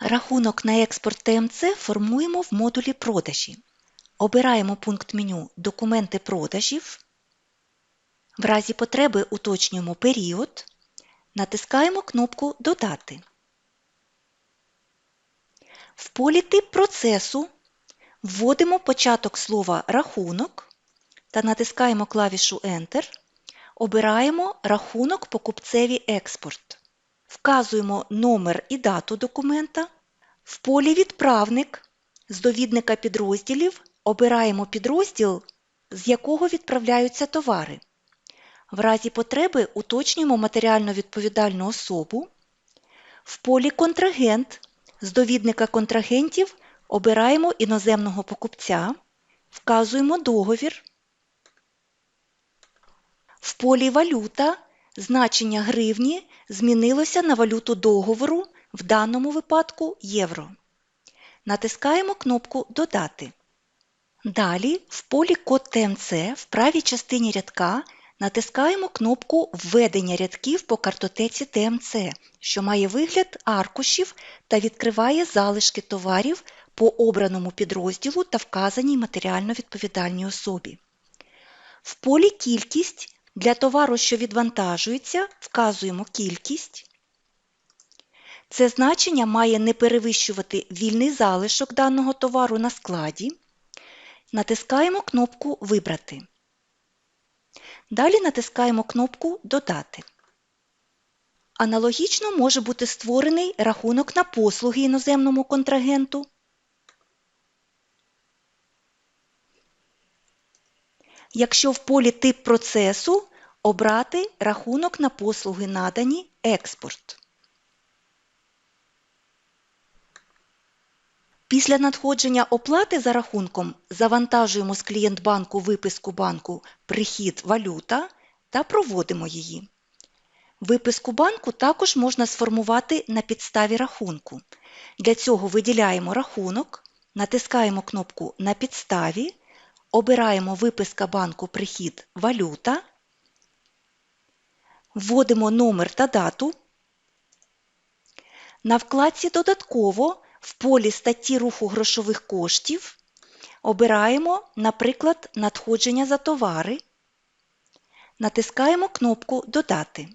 Рахунок на експорт ТМЦ формуємо в модулі продажі. Обираємо пункт меню Документи продажів. В разі потреби уточнюємо період. Натискаємо кнопку Додати. В полі Тип процесу вводимо початок слова рахунок та натискаємо клавішу Enter. Обираємо рахунок покупцеві експорт. Вказуємо номер і дату документа. В полі Відправник з довідника підрозділів обираємо підрозділ, з якого відправляються товари. В разі потреби уточнюємо матеріально відповідальну особу. В полі Контрагент з довідника контрагентів обираємо іноземного покупця, вказуємо договір. В полі Валюта значення гривні змінилося на валюту договору, в даному випадку євро. Натискаємо кнопку Додати. Далі в полі Код ТМЦ в правій частині рядка натискаємо кнопку Введення рядків по картотеці ТМЦ, що має вигляд аркушів та відкриває залишки товарів по обраному підрозділу та вказаній матеріально відповідальній особі. В полі Кількість для товару, що відвантажується, вказуємо кількість. Це значення має не перевищувати вільний залишок даного товару на складі. Натискаємо кнопку Вибрати. Далі натискаємо кнопку Додати. Аналогічно може бути створений рахунок на послуги іноземному контрагенту. Якщо в полі Тип процесу обрати рахунок на послуги надані Експорт. Після надходження оплати за рахунком завантажуємо з клієнтбанку виписку банку Прихід валюта та проводимо її. Виписку банку також можна сформувати на підставі рахунку. Для цього виділяємо рахунок, натискаємо кнопку На підставі, обираємо Виписка банку Прихід валюта, вводимо номер та дату. На вкладці Додатково в полі статті руху грошових коштів обираємо, наприклад, надходження за товари. Натискаємо кнопку Додати.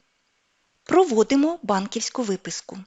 Проводимо банківську виписку.